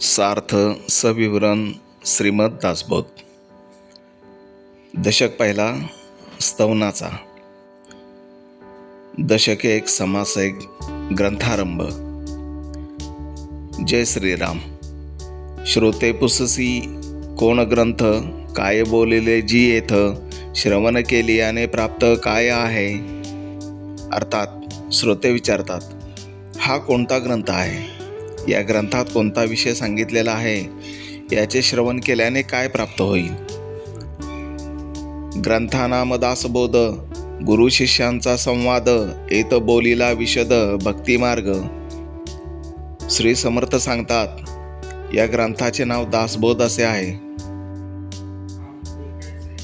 सार्थ सविवरण श्रीमद दासबोध. दशक पहिला स्तवनाचा. दशक एक समास एक ग्रंथारंभ. जय श्रीराम. श्रोते पुससी कोण ग्रंथ काय बोलिले जी येथ श्रवण केली आणि प्राप्त काय आहे? अर्थात श्रोते विचारतात हा कोणता ग्रंथ आहे? या ग्रंथात कोणता विषय सांगितलेला आहे? याचे श्रवण केल्याने काय प्राप्त होईल? ग्रंथानाम दासबोध गुरु शिष्यांचा संवाद एत बोलीला विशद भक्तिमार्ग. श्री समर्थ सांगतात या ग्रंथाचे नाव दासबोध असे आहे.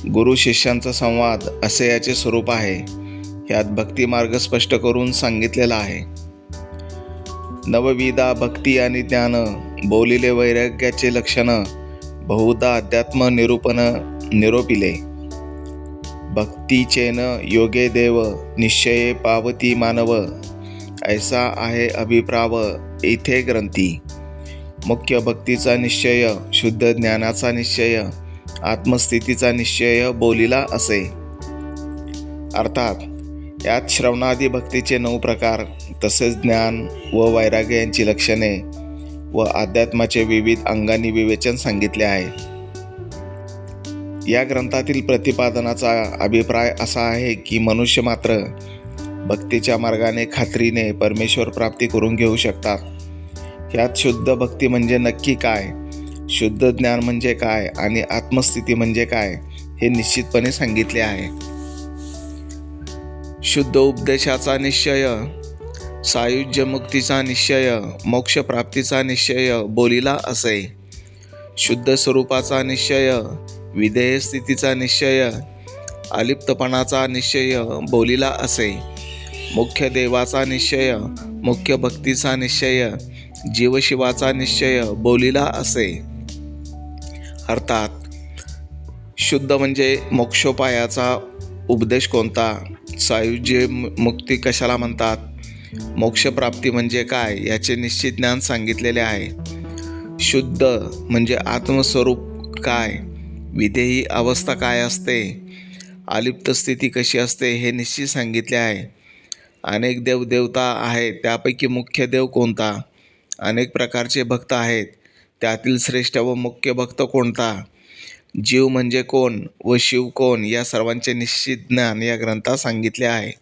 गुरु शिष्यांचा संवाद असे याचे स्वरूप आहे. यात भक्तिमार्ग स्पष्ट करून सांगितलेला आहे. नवविदा भक्ती आणि ज्ञान बोलिले वैराग्याचे लक्षण बहुधा अध्यात्म निरूपण निरोपिले. भक्तीचेन योगे देव निश्चये पावती मानव ऐसा आहे अभिप्राव इथे ग्रंथी. मुख्य भक्तीचा निश्चय शुद्ध ज्ञानाचा निश्चय आत्मस्थितीचा निश्चय बोलिला असे. अर्थात यात श्रवणादी भक्तीचे नऊ प्रकार तसेच ज्ञान व वैराग्य यांची लक्षणे व अध्यात्माचे विविध अंगांनी विवेचन सांगितले आहे. या ग्रंथातील प्रतिपादनाचा अभिप्राय असा आहे की मनुष्य मात्र भक्तीच्या मार्गाने खात्रीने परमेश्वर प्राप्ती करून घेऊ शकतात. यात शुद्ध भक्ती म्हणजे नक्की काय शुद्ध ज्ञान म्हणजे काय आणि आत्मस्थिती म्हणजे काय हे निश्चितपणे सांगितले आहे. शुद्ध उपदेशाचा निश्चय सायुज्य मुक्तीचा निश्चय मोक्षप्राप्तीचा निश्चय बोलीला असे. शुद्ध स्वरूपाचा निश्चय विधेय स्थितीचा निश्चय अलिप्तपणाचा निश्चय बोलीला असे. मुख्य देवाचा निश्चय मुख्य भक्तीचा निश्चय जीवशिवाचा निश्चय बोलीला असे. अर्थात शुद्ध म्हणजे मोक्षोपायाचा उपदेश कोणता? सायुज्य मुक्ती कशाला म्हणतात? मोक्षप्राप्ती म्हणजे काय? याचे निश्चित ज्ञान सांगितलेले आहे. शुद्ध म्हणजे आत्मस्वरूप काय? विधेयी अवस्था काय असते? अलिप्त स्थिती कशी असते? हे निश्चित सांगितले आहे. अनेक देवदेवता आहेत त्यापैकी मुख्य देव कोणता? अनेक प्रकारचे भक्त आहेत त्यातील श्रेष्ठ व मुख्य भक्त कोणता? जीव म्हणजे कोण व शिव कोण या सर्वांचे निश्चित ज्ञान या ग्रंथात सांगितले आहे.